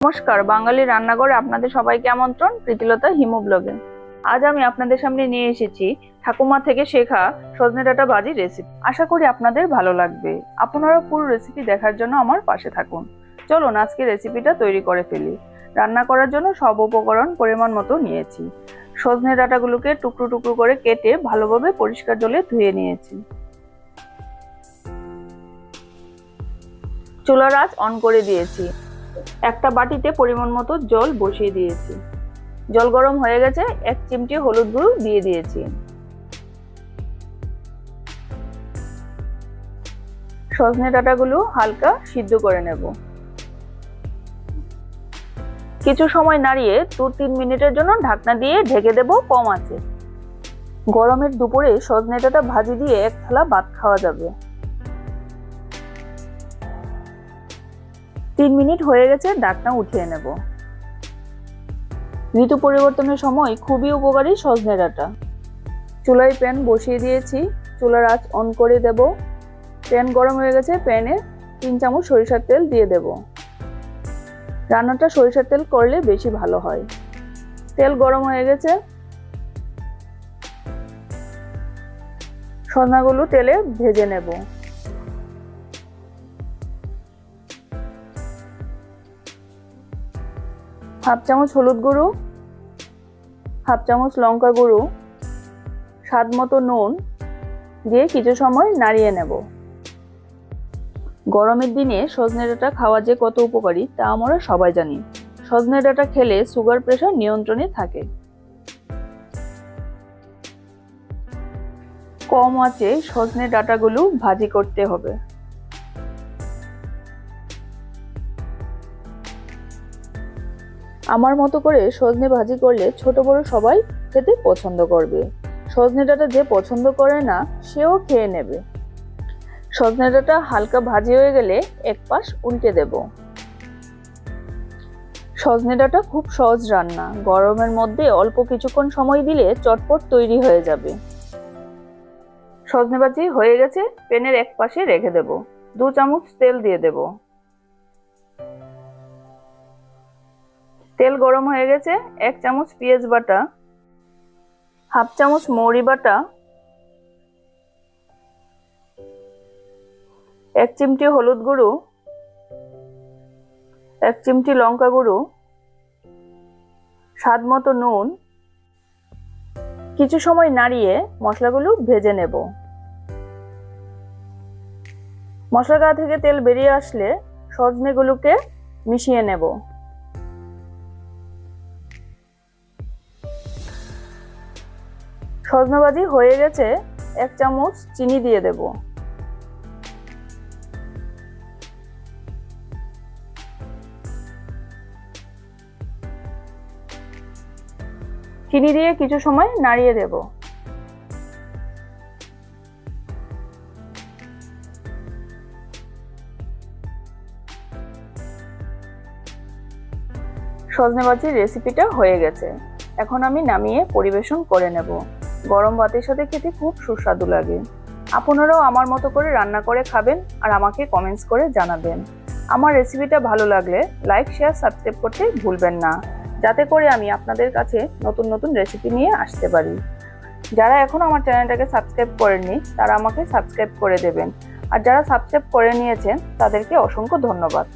নমস্কার, বাঙালি রান্নাঘরে আপনাদের সবাইকে আমন্ত্রণ, প্রীতিলতা হিমো ব্লগে আজ আমি আপনাদের সামনে নিয়ে এসেছি ঠাকুমা থেকে শেখা সজনে ডাঁটা ভাজি রেসিপি আশা করি আপনাদের ভালো লাগবে। আপনারা পুরো রেসিপি দেখার জন্য আমার পাশে থাকুন। চলুন, আজকে রেসিপিটা তৈরি করে ফেলি। রান্না করার জন্য সব উপকরণ পরিমাণ মতো নিয়েছি। সজনে ডাঁটাগুলোকে টুকরো টুকরো করে কেটে ভালোভাবে পরিষ্কার জলে ধুয়ে নিয়েছি। চুলার আঁচ অন করে দিয়েছি। একটা বাটিতে পরিমাণ মতো জল বসিয়ে দিয়েছি। জল গরম হয়ে গেছে, এক চিমটি হলুদ গুঁড়ো দিয়ে দিয়েছি। সজনে ডাঁটাগুলো হালকা সিদ্ধ করে নেব। কিছু সময় নাড়িয়ে দু তিন মিনিটের জন্য ঢাকনা দিয়ে ঢেকে দেব কম আছে। গরমের দুপুরে সজনে ডাঁটা ভাজি দিয়ে এক থালা ভাত খাওয়া যাবে। তিন মিনিট হয়ে গেছে ডাকনা উঠিয়ে নেব। ঋতু পরিবর্তনের সময় খুবই উপকারী সজনে ডাঁটা। চুলায় প্যান বসিয়ে দিয়েছি, চুলার আঁচ অন করে দেব। প্যান গরম হয়ে গেছে, প্যানে তিন চামচ সরিষার তেল দিয়ে দেব। রান্নাটা সরিষার তেল করলে বেশি ভালো হয়। তেল গরম হয়ে গেছে। সজনাগুলো তেলে ভেজে নেব। হাফ চামচ হলুদ গুঁড়ো, হাফ চামচ লঙ্কা গুঁড়ো, স্বাদ মতো নুন দিয়ে কিছু সময় নাড়িয়ে নেব। গরমের দিনে সজনে ডাঁটা খাওয়া যে কত উপকারী তা আমরা সবাই জানি। সজনে ডাঁটা খেলে সুগার প্রেশার নিয়ন্ত্রণে থাকে। কম আঁচে সজনে ডাঁটাগুলো ভাজি করতে হবে। আমার মতো করে সজনে ভাজি করলে ছোট বড় সবাই খেতে পছন্দ করবে। সজনে ডাঁটা যে পছন্দ করে না, সেও খেয়ে নেবে। সজনে ডাঁটা হালকা ভাজি হয়ে গেলে এক পাশ উল্টে দেব। সজনে ডাঁটা খুব সহজ রান্না। গরমের মধ্যে অল্প কিছুক্ষণ সময় দিলে চটপট তৈরি হয়ে যাবে। সজনে ভাজি হয়ে গেছে পেনের এক পাশে রেখে দেব। দু চামচ তেল দিয়ে দেবো। তেল গরম হয়ে গেছে, এক চামচ পেঁয়াজ বাটা, হাফ চামচ মৌরি বাটা, এক চিমটি হলুদ গুঁড়ো, এক চিমটি লঙ্কা গুঁড়ো, স্বাদ মতো নুন। কিছু সময় নাড়িয়ে মশলাগুলো ভেজে নেব। মশলা গা থেকে তেল বেরিয়ে আসলে সজনেগুলোকে মিশিয়ে নেব। সজনাবাজি হয়ে গেছে, এক চামচ চিনি দিয়ে দেব। চিনি দিয়ে কিছু সময় নাড়িয়ে দেব। সজনেবাজির রেসিপিটা হয়ে গেছে। এখন আমি নামিয়ে পরিবেশন করে নেব। গরম ভাতের সাথে খেতে খুব সুস্বাদু লাগে। আপনারাও আমার মতো করে রান্না করে খাবেন আর আমাকে কমেন্টস করে জানাবেন। আমার রেসিপিটা ভালো লাগলে লাইক শেয়ার সাবস্ক্রাইব করতে ভুলবেন না। যাতে করে আমি আপনাদের কাছে নতুন নতুন রেসিপি নিয়ে আসতে পারি। যারা এখন আমার চ্যানেলটাকে সাবস্ক্রাইব করেননি, তারা আমাকে সাবস্ক্রাইব করে দেবেন। আর যারা সাবস্ক্রাইব করে নিয়েছেন, তাদেরকে অসংখ্য ধন্যবাদ।